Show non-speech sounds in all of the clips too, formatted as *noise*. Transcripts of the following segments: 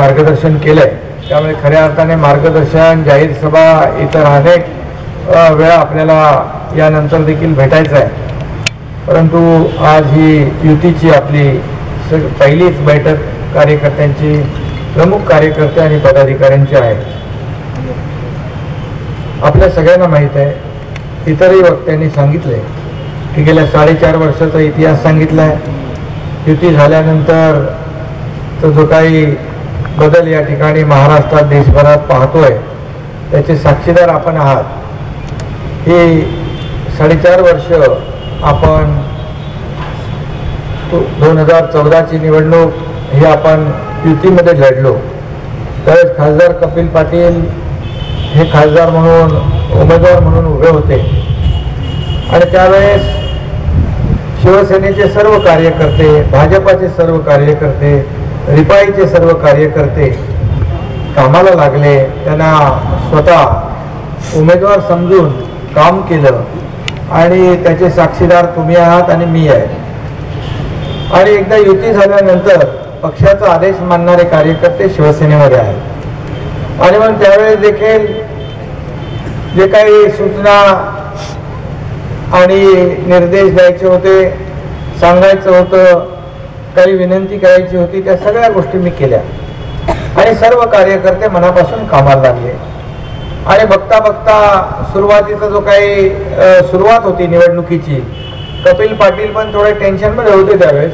मार्गदर्शन केलंय. त्यामुळे खऱ्या अर्थाने मार्गदर्शन जाहीर सभा इतर अनेक वेळा आपल्याला यानंतर देखील भेटायचं आहे. परंतु आज ही युतीची आपली सग पहिलीच बैठक कार्यकर्त्यांची प्रमुख कार्यकर्ते आणि पदाधिकाऱ्यांची आहे. आपल्या सगळ्यांना माहीत आहे इतरही वक्त्यांनी सांगितले की गेल्या साडेचार वर्षाचा इतिहास सांगितला आहे युती झाल्यानंतर तो जो काही बदल या ठिकाणी महाराष्ट्रात देशभरात पाहतोय. त्याचे साक्षीदार आपण आहात. ही साडेचार वर्ष आपण दोन हजार चौदाची निवडणूक ही आपण युतीमध्ये लढलो. त्यावेळेस खासदार कपिल पाटील हे खासदार म्हणून उमेदवार म्हणून उभे होते. आणि त्यावेळेस शिवसेनेचे सर्व कार्यकर्ते भाजपाचे सर्व कार्यकर्ते रिपाईचे सर्व कार्यकर्ते कामाला लागले. त्यांना स्वतः उमेदवार समजून काम केलं. आणि त्याचे साक्षीदार तुम्ही आहात आणि मी आहे. आणि एकदा युती झाल्यानंतर पक्षाचा आदेश मानणारे कार्यकर्ते शिवसेनेमध्ये आहेत. आणि मग त्यावेळेस देखील जे काही सूचना आणि निर्देश द्यायचे होते सांगायचं होतं काही विनंती करायची होती त्या सगळ्या गोष्टी मी केल्या. आणि सर्व कार्यकर्ते मनापासून कामाला लागले. आणि बघता बघता सुरुवातीचा जो काही सुरुवात होती निवडणुकीची कपिल पाटील पण थोडे टेन्शनमध्ये होते त्यावेळेस.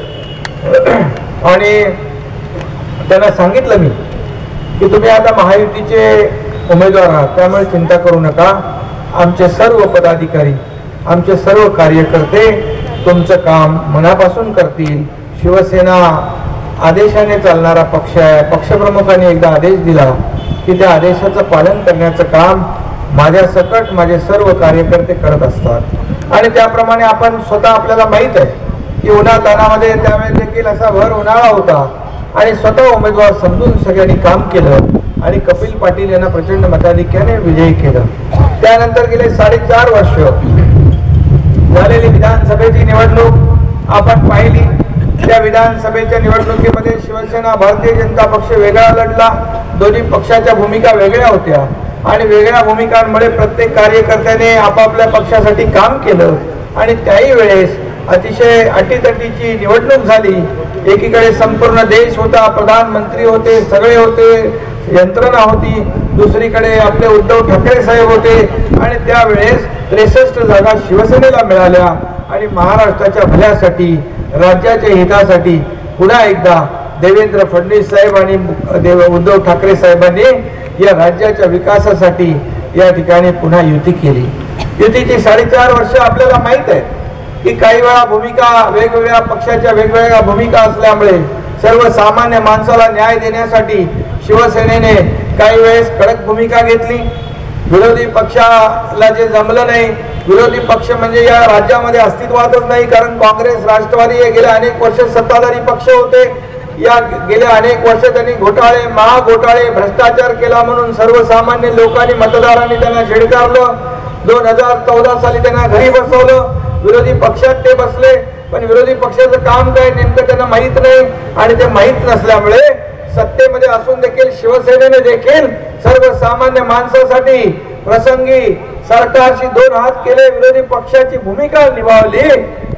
*clears throat* आणि त्यांना सांगितलं मी की तुम्ही आता महायुतीचे उमेदवार आहात त्यामुळे चिंता करू नका. आमचे सर्व पदाधिकारी आमचे सर्व कार्यकर्ते तुमचं काम मनापासून करतील. शिवसेना आदेशाने चालणारा पक्ष आहे. पक्षप्रमुखांनी एकदा आदेश दिला की त्या आदेशाचं पालन करण्याचं काम माझ्या सकट माझे सर्व कार्यकर्ते करत असतात. आणि त्याप्रमाणे आपण स्वतः आपल्याला माहीत आहे की उन्हा तानामध्ये त्यावेळेस देखील असा भर उन्हाळा होता. आणि स्वतः उमेदवार समजून सगळ्यांनी काम केलं आणि कपिल पाटील यांना प्रचंड मताधिक्याने विजयी केलं. त्यानंतर गेले साडेचार वर्ष झालेली विधानसभेची निवडणूक आपण पाहिली. त्या विधानसभेच्या निवडणुकीमध्ये शिवसेना भारतीय जनता पक्ष वेगळा लढला. दोन्ही पक्षाच्या भूमिका वेगळ्या होत्या. आणि वेगळ्या भूमिकांमुळे प्रत्येक कार्यकर्त्याने आपापल्या पक्षासाठी काम केलं. आणि त्याही वेळेस अतिशय अटीतटीची निवडणूक झाली. एकीकडे संपूर्ण देश होता प्रधानमंत्री होते सगळे होते यंत्रणा होती. दुसरीकडे आपले उद्धव ठाकरे साहेब होते. आणि त्यावेळेस त्रेसष्ट जागा शिवसेनेला मिळाल्या. आणि महाराष्ट्राच्या भल्यासाठी राज्याच्या हितासाठी पुन्हा एकदा देवेंद्र फडणवीस साहेब आणि देव उद्धव ठाकरे साहेबांनी या राज्याच्या विकासासाठी या ठिकाणी पुन्हा युती केली. युतीची साडेचार वर्ष आपल्याला माहीत आहे की काही वेळा भूमिका वेगवेगळ्या पक्षाच्या वेगवेगळ्या भूमिका असल्यामुळे सर्वसामान्य माणसाला न्याय देण्यासाठी शिवसेनेने काही वेळेस कडक भूमिका घेतली. विरोधी पक्षाला जे जमलं नाही विरोधी पक्ष म्हणजे या राज्यामध्ये अस्तित्वातच नाही कारण काँग्रेस राष्ट्रवादी हे गेल्या अनेक वर्ष सत्ताधारी पक्ष होते. या गेल्या अनेक वर्ष त्यांनी घोटाळे महाघोटाळे भ्रष्टाचार केला म्हणून सर्वसामान्य लोकांनी मतदारांनी त्यांना झिडकारलं. दोन हजार चौदा साली त्यांना घरी बसवलं. विरोधी पक्षात ते बसले. पण विरोधी पक्षाचं काम काय नेमकं त्यांना माहीत नाही. आणि ते माहीत नसल्यामुळे सत्तेमध्ये असून देखील शिवसेनेने देखील सर्वसामान्य माणसासाठी प्रसंगी सरकारशी दोन हात केले विरोधी पक्षाची भूमिका निभावली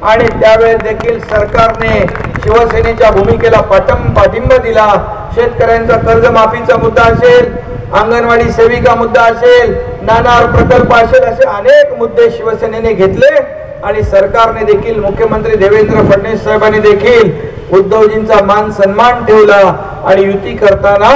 आणि त्यावेळेस देखील सरकारने शिवसेनेच्या भूमिकेला पाठम पाठिंबा दिला. शेतकऱ्यांचा कर्जमाफीचा मुद्दा असेल अंगणवाडी सेविका मुद्दा असेल नाणार प्रकल्प असेल असे अनेक मुद्दे शिवसेनेने घेतले आणि सरकारने देखील मुख्यमंत्री देवेंद्र फडणवीस साहेबांनी देखील उद्धवजींचा मान सन्मान ठेवला आणि युती करताना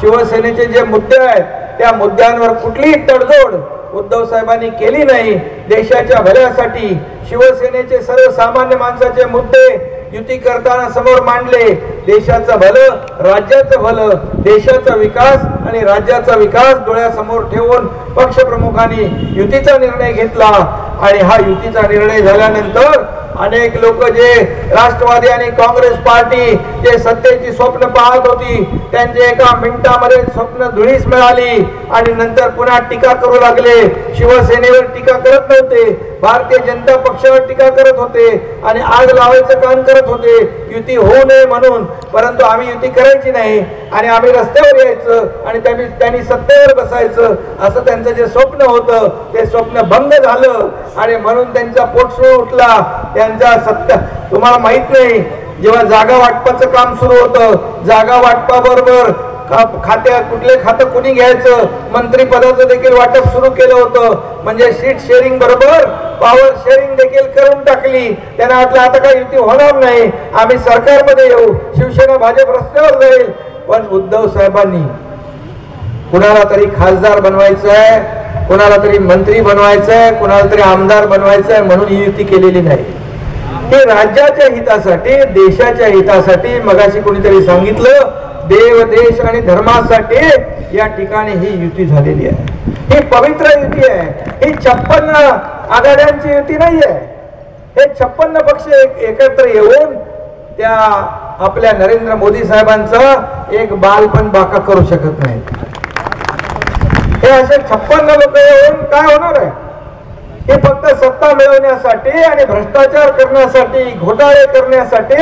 शिवसेनेचे जे मुद्दे आहेत त्या मुद्द्यांवर कुठलीही तडजोड उद्धव साहेबांनी केली नाही. देशाच्या भल्यासाठी शिवसेनेचे सर्वसामान्य माणसाचे मुद्दे युती करताना समोर मांडले. देशाचं भलं राज्याचं भलं देशाचा विकास आणि राज्याचा विकास डोळ्यासमोर ठेवून पक्षप्रमुखांनी युतीचा निर्णय घेतला. आणि हा युतीचा निर्णय झाल्यानंतर अनेक लोक जे राष्ट्रवादी आणि काँग्रेस पार्टी जे सत्तेची स्वप्न पाहत होती त्यांचे एका मिनिटामध्ये स्वप्न धुळीस मिळाली आणि नंतर पुन्हा टीका करू लागले. शिवसेनेवर टीका करत नव्हते भारतीय जनता पक्षावर टीका करत होते आणि आग लावायचं काम करत होते. युती होऊ नये म्हणून परंतु आम्ही युती करायची नाही आणि आम्ही रस्त्यावर यायचं आणि त्यांनी त्यांनी सत्तेवर बसायचं. असं त्यांचं जे स्वप्न होतं ते स्वप्न भंग झालं आणि म्हणून त्यांचा पोटसुळ उठला. त्यांचा सत्ता तुम्हाला माहीत नाही जेव्हा जागा वाटपाचं काम सुरू होतं जागा वाटपाबरोबर बरोबर खात्या कुठले खातं कुणी घ्यायचं मंत्री पदाचं देखील वाटप सुरू केलं होतं. म्हणजे सीट शेअरिंग बरोबर पॉवर शेअरिंग देखील करून टाकली. त्यांना वाटलं आता काही युती होणार नाही. आम्ही सरकारमध्ये येऊ. शिवसेना भाजप रस्त्यावर जाईल. पण उद्धव साहेबांनी कुणाला तरी खासदार बनवायचं आहे कुणाला तरी मंत्री बनवायचं आहे कुणाला तरी आमदार बनवायचं आहे म्हणून ही युती केलेली नाही. हे राज्याच्या हितासाठी देशाच्या हितासाठी मगाशी कोणीतरी सांगितलं देव देश आणि धर्मासाठी या ठिकाणी ही युती झालेली आहे. ही पवित्र युती आहे. ही छप्पन्न आघाड्यांची युती नाही आहे हे छप्पन्न पक्ष एकत्र येऊन त्या आपल्या नरेंद्र मोदी साहेबांचा एक बाल पण बाका करू शकत नाही हे असे छप्पन्न लोक येऊन काय होणार आहे? हे फक्त सत्ता मिळवण्यासाठी आणि भ्रष्टाचार करण्यासाठी घोटाळे करण्यासाठी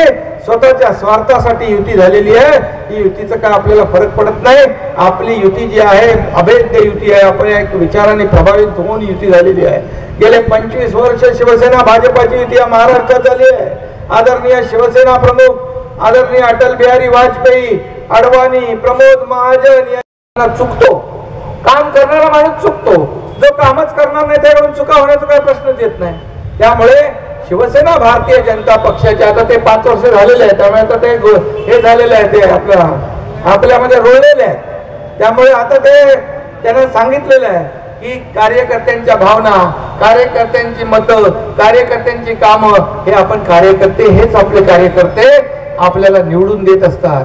स्वतःच्या स्वार्थासाठी युती झालेली आहे. ही युतीचं काय आपल्याला फरक पडत नाही. आपली युती जी आहे अभेद्य युती आहे आपल्या एक विचाराने प्रभावित होऊन युती झालेली आहे. गेले पंचवीस वर्ष शिवसेना भाजपाची युती या महाराष्ट्रात झाली आहे. आदरणीय शिवसेना प्रमुख आदरणीय अटल बिहारी वाजपेयी अडवाणी प्रमोद महाजन यांना चुकतो. काम करणारा माणूस चुकतो. जो कामच करणार नाही त्याकडून चुका होण्याचा काही प्रश्नच येत नाही. त्यामुळे शिवसेना भारतीय जनता पक्षाचे आता ते पाच वर्ष झालेले आहे त्यामुळे आता ते हे झालेलं आहे ते आपल्या आपल्यामध्ये रोळलेले आहे त्यामुळे आता ते त्यांना सांगितलेलं आहे की कार्यकर्त्यांच्या भावना कार्यकर्त्यांची मतं कार्यकर्त्यांची कामं हे आपण कार्यकर्ते हेच आपले कार्यकर्ते आपल्याला निवडून देत असतात.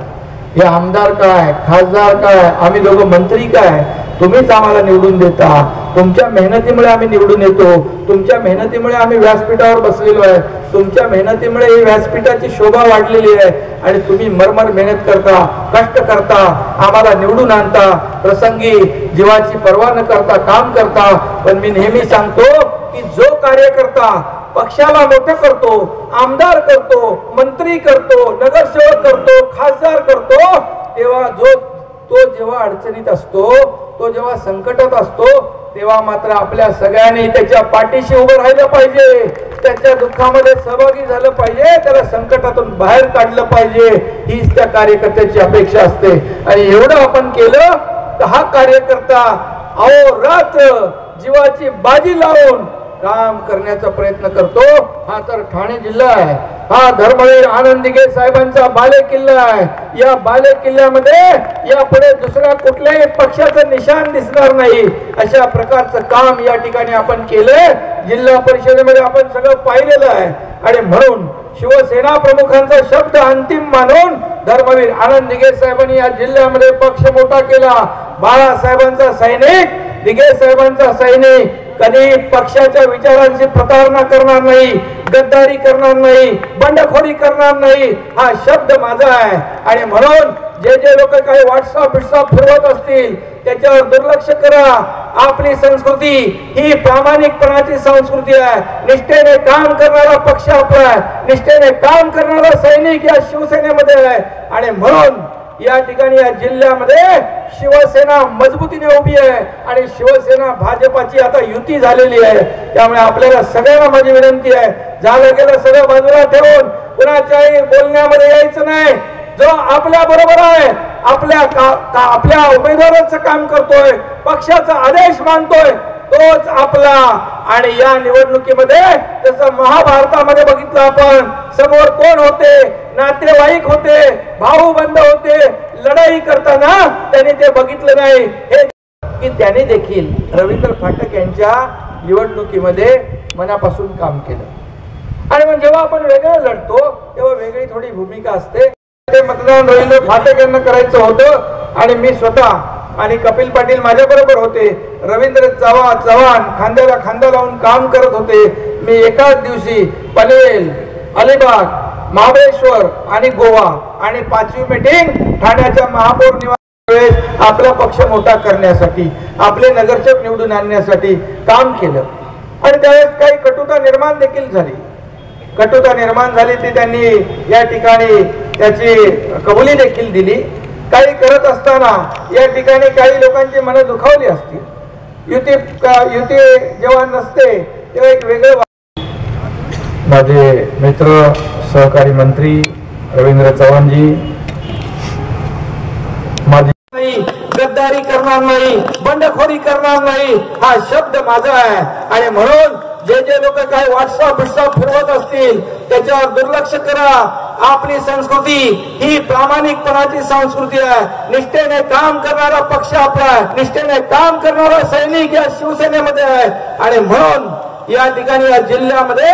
हे आमदार काय खासदार काय आम्ही दोघं मंत्री काय तुम्हीच आम्हाला निवडून देता. तुमच्या मेहनतीमुळे आम्ही निवडून येतो. तुमच्या मेहनतीमुळे आम्ही व्यासपीठावर बसलेलो आहे. तुमच्या मेहनतीमुळे ही व्यासपीठाची शोभा वाढलेली आहे. आणि तुम्ही मरमर मेहनत करता कष्ट करता आम्हाला निवडून आणता. प्रसंगी जीवाची पर्वा न करता काम करता. पण मी नेहमी सांगतो की जो कार्यकर्ता पक्षाला मोठं करतो आमदार करतो मंत्री करतो नगरसेवक करतो खासदार करतो तेव्हा जो तो जेव्हा अडचणीत असतो तो जेव्हा संकटात असतो तेव्हा मात्र आपल्या सगळ्यांनी त्याच्या पाठीशी उभं राहिलं पाहिजे. त्याच्या दुःखामध्ये सहभागी झालं पाहिजे त्याला संकटातून बाहेर काढलं पाहिजे. हीच त्या कार्यकर्त्याची अपेक्षा असते. आणि एवढं आपण केलं तर हा कार्यकर्ता अहो रात्र जीवाची बाजी लावून काम करण्याचा प्रयत्न करतो. हा तर ठाणे जिल्हा आहे. हा धर्मवीर आनंद साहेबांचा बाले किल्ला आहे. या बाले किल्ल्यामध्ये यापुढे दुसऱ्या कुठल्याही पक्षाचं निशाण दिसणार नाही. अशा प्रकारचं काम या ठिकाणी आपण केलंय. जिल्हा परिषदेमध्ये आपण सगळं पाहिलेलं आहे. आणि म्हणून शिवसेना प्रमुखांचा शब्द अंतिम मानून धर्मवीर आनंद दिगे साहेबांनी या जिल्ह्यामध्ये पक्ष मोठा केला. बाळासाहेबांचा सैनिक दिगे साहेबांचा सैनिक कधी पक्षाच्या विचारांची प्रतारणा करणार नाही गद्दारी करणार नाही बंडखोरी करणार नाही हा शब्द माझा आहे. आणि म्हणून जे जे लोक काही व्हॉट्सअप बिट्सअप फिरवत असतील त्याच्यावर दुर्लक्ष करा. आपली संस्कृती ही प्रामाणिकपणाची संस्कृती आहे. निष्ठेने काम करणारा पक्ष आपला आहे. निष्ठेने काम करणारा सैनिक या शिवसेनेमध्ये आहे. आणि म्हणून या ठिकाणी या जिल्ह्यामध्ये शिवसेना मजबूतीने उभी आहे आणि शिवसेना भाजपाची आता युती झालेली आहे. त्यामुळे आपल्याला सगळ्यांना माझी विनंती आहे झालं गेलं सगळं बाजूला ठेवून कुणाच्याही बोलण्यामध्ये यायचं नाही. जो आपल्या बरोबर आहे आपल्या का, का आपल्या उमेदवाराचं काम करतोय पक्षाचा आदेश मानतोय तोच आपला. आणि या निवडणुकीमध्ये जसं महाभारतामध्ये बघितलं आपण समोर कोण होते? नातेवाईक होते भाऊ बंद होते. लढाई करताना त्यांनी ते बघितलं नाही. हे की त्याने देखील रवींद्र फाटक यांच्या निवडणुकीमध्ये मनापासून काम केलं. आणि मग जेव्हा आपण वेगळं लढतो तेव्हा वेगळी थोडी भूमिका असते. ते मतदान रवींद्र फाटक यांना करायचं होतं. आणि मी स्वतः आणि कपिल पाटील माझ्या बरोबर होते. रवींद्र चव्हाण चव्हाण खांद्याला खांदा लावून काम करत होते. मी एकाच दिवशी पनवेल अलिबाग महाबळेश्वर आणि गोवा आणि पाचवी मीटिंग ठाण्याच्या महापौर निवास वेळेस आपला पक्ष मोठा करण्यासाठी आपले नगरसेवक निवडून आणण्यासाठी काम केलं. आणि त्यावेळेस काही कटुता निर्माण देखील झाली. कटुता निर्माण झाली ती त्यांनी या ठिकाणी त्याची कबुली देखील दिली. काही करत असताना या ठिकाणी काही लोकांची मनं दुखावली असतील. युती युती जेव्हा नसते तेव्हा एक वेगळं माझे मित्र सहकारी मंत्री रवींद्र चव्हाणजी माझे गद्दारी करणार नाही बंडखोरी करणार नाही हा शब्द माझा आहे. आणि म्हणून जे जे लोक काही व्हॉट्सअप बिट्सअप फिरवत असतील त्याच्यावर दुर्लक्ष करा. आपली संस्कृती ही प्रामाणिकपणाची संस्कृती आहे. निष्ठेने काम करणारा पक्ष आपला आहे. निष्ठेने काम करणारा सैनिक या शिवसेनेमध्ये आहे. आणि म्हणून या ठिकाणी या जिल्ह्यामध्ये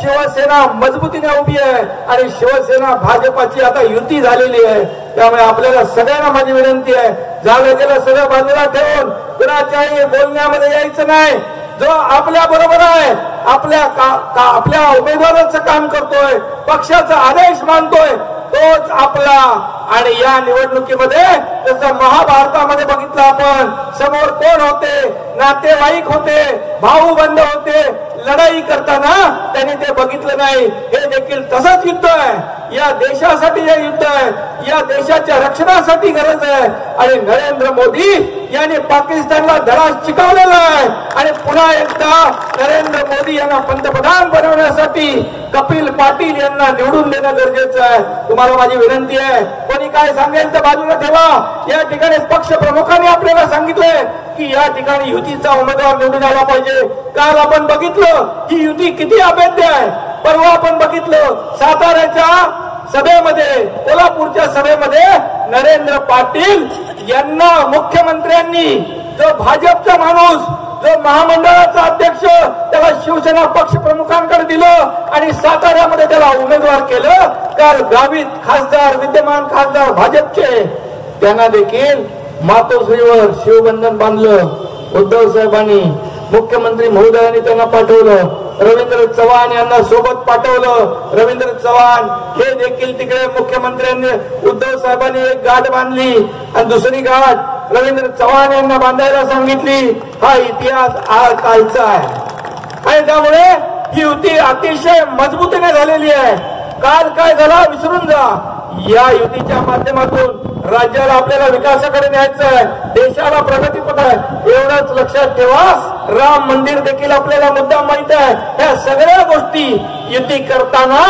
शिवसेना मजबूतीने उभी आहे. आणि शिवसेना भाजपाची आता युती झालेली आहे. त्यामुळे आपल्याला सगळ्यांना माझी विनंती आहे. झालं गेलं सगळं बाजूला ठेवून कुणाच्याही बोलण्यामध्ये यायचं नाही. जो आपल्या बरोबर आहे आपल्या का- का- आपल्या उमेदवाराचं काम करतोय पक्षाचा आदेश मानतोय तोच आपला. आणि या निवडणुकीमध्ये जसं महाभारतामध्ये बघितलं आपण समोर कोण होते? नातेवाईक होते भाऊ बंद होते लढाई करताना त्यांनी ते बघितलं नाही. हे देखील तसंच युद्ध आहे. या देशासाठी हे युद्ध आहे. या देशाच्या रक्षणासाठी गरज आहे. आणि नरेंद्र मोदी याने पाकिस्तानला धडा शिकवलेला आहे. आणि पुन्हा एकदा नरेंद्र मोदी यांना पंतप्रधान बनवण्यासाठी कपिल पाटील यांना निवडून देणं गरजेचं आहे. तुम्हाला माझी विनंती आहे कोणी काय सांगेल तर बाजूला ठेवा. या ठिकाणी पक्ष प्रमुखांनी आपल्याला सांगितलंय की या ठिकाणी युतीचा उमेदवार निवडून आला पाहिजे. काल आपण बघितलं ही युती किती अभेद्य आहे. परवा आपण बघितलं साताऱ्याच्या सभेमध्ये कोल्हापूरच्या सभेमध्ये नरेंद्र पाटील यांना मुख्यमंत्र्यांनी जो भाजपचा माणूस जो महामंडळाचा अध्यक्ष त्याला शिवसेना पक्ष प्रमुखांकडे दिलं आणि साताऱ्यामध्ये त्याला उमेदवार केलं तर गावित खासदार विद्यमान खासदार भाजपचे त्यांना देखील मातोश्रीवर शिवबंधन बांधलं. उद्धव साहेबांनी मुख्यमंत्री महोदयांनी त्यांना पाठवलं. रवींद्र चव्हाण यांना सोबत पाठवलं. रवींद्र चव्हाण हे देखील तिकडे मुख्यमंत्र्यांनी उद्धव साहेबांनी एक गाठ बांधली. आणि दुसरी गाठ रवींद्र चव्हाण यांना बांधायला सांगितली. हा इतिहास आज कालचा आहे. आणि त्यामुळे ही युती अतिशय मजबूतीने झालेली आहे. काल काय झाला विसरून जा. या युतीच्या माध्यमातून राज्याला आपल्याला विकासाकडे न्यायचं आहे देशाला प्रगतीपथ आहे एवढंच लक्षात ठेवा. राम मंदिर देखील आपल्याला मुद्दा माहीत आहे. ह्या सगळ्या गोष्टी युती करताना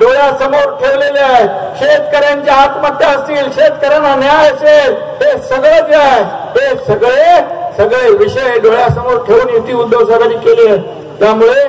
डोळ्यासमोर ठेवलेल्या आहे शेतकऱ्यांच्या आत्महत्या असतील शेतकऱ्यांना न्याय असेल हे सगळं जे आहे. हे सगळे सगळे विषय डोळ्यासमोर ठेवून युती उद्धव साहेबांनी केली आहे त्यामुळे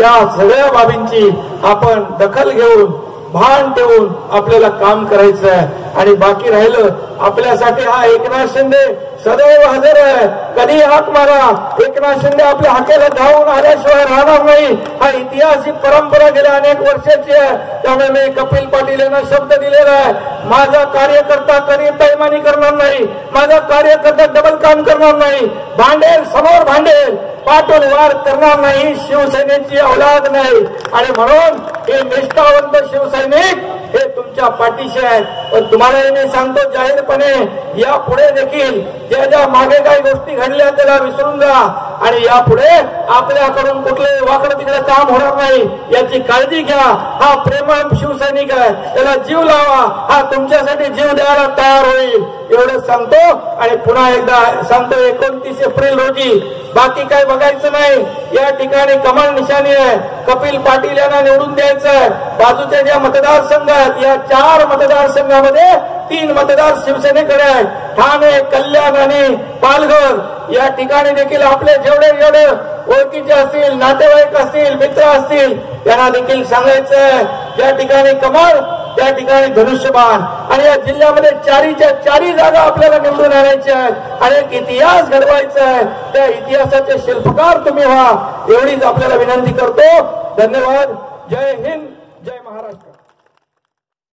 या सगळ्या बाबींची आपण दखल घेऊन भान ठेवून आपल्याला काम करायचं आहे आणि बाकी राहिलं आपल्यासाठी हा एकनाथ शिंदे सदैव हजर आहे. कधी हाक मारा. एकनाथ शिंदे आपल्या हाकेला धावून आल्याशिवाय राहणार नाही. हा इतिहास ही परंपरा गेल्या अनेक वर्षाची आहे. त्यामुळे मी कपिल पाटील यांना शब्द दिलेला आहे. माझा कार्यकर्ता कधी पैमानी करणार नाही. माझा कार्यकर्ता डबल काम करणार नाही. भांडेल समोर भांडेल. पाठून वार करणार नाही. शिवसेनेची औलाद नाही. आणि म्हणून हे निष्ठावंत शिवसैनिक हे तुमच्या पाठीशी आहेत. पण तुम्हाला मी सांगतो जाहीरपणे या पुढे देखील ज्या ज्या मागे काही गोष्टी घडल्या त्याला विसरून जा. आणि यापुढे आपल्याकडून कुठले वाकडं तिकडे काम होणार नाही. याची काळजी घ्या. हा प्रेमळ शिवसैनिक आहे. त्याला जीव लावा. हा तुमच्यासाठी जीव द्यायला तयार होईल. एवढं सांगतो. आणि पुन्हा एकदा सांगतो एकोणतीस एप्रिल रोजी बाकी काय बघायचं नाही. या ठिकाणी कमाल निशाणी आहे. कपिल पाटील यांना निवडून द्यायचं आहे. बाजूच्या ज्या मतदारसंघ आहेत या चार मतदारसंघामध्ये तीन मतदार शिवसेनेकडे आहेत. ठाणे कल्याण आणि पालघर. या ठिकाणी देखील आपले जेवढे जेवढे ओळखीचे असतील नातेवाईक असतील मित्र असतील त्यांना देखील सांगायचं आहे. या ठिकाणी कमाल त्या ठिकाणी धनुष्यबाण आणि या जिल्ह्यामध्ये चारीच्या चारी जागा आपल्याला निवडून आणायच्या आहेत. आणि एक इतिहास घडवायचा आहे. त्या इतिहासाचे शिल्पकार तुम्ही व्हा. एवढीच आपल्याला विनंती करतो. धन्यवाद. जय हिंद.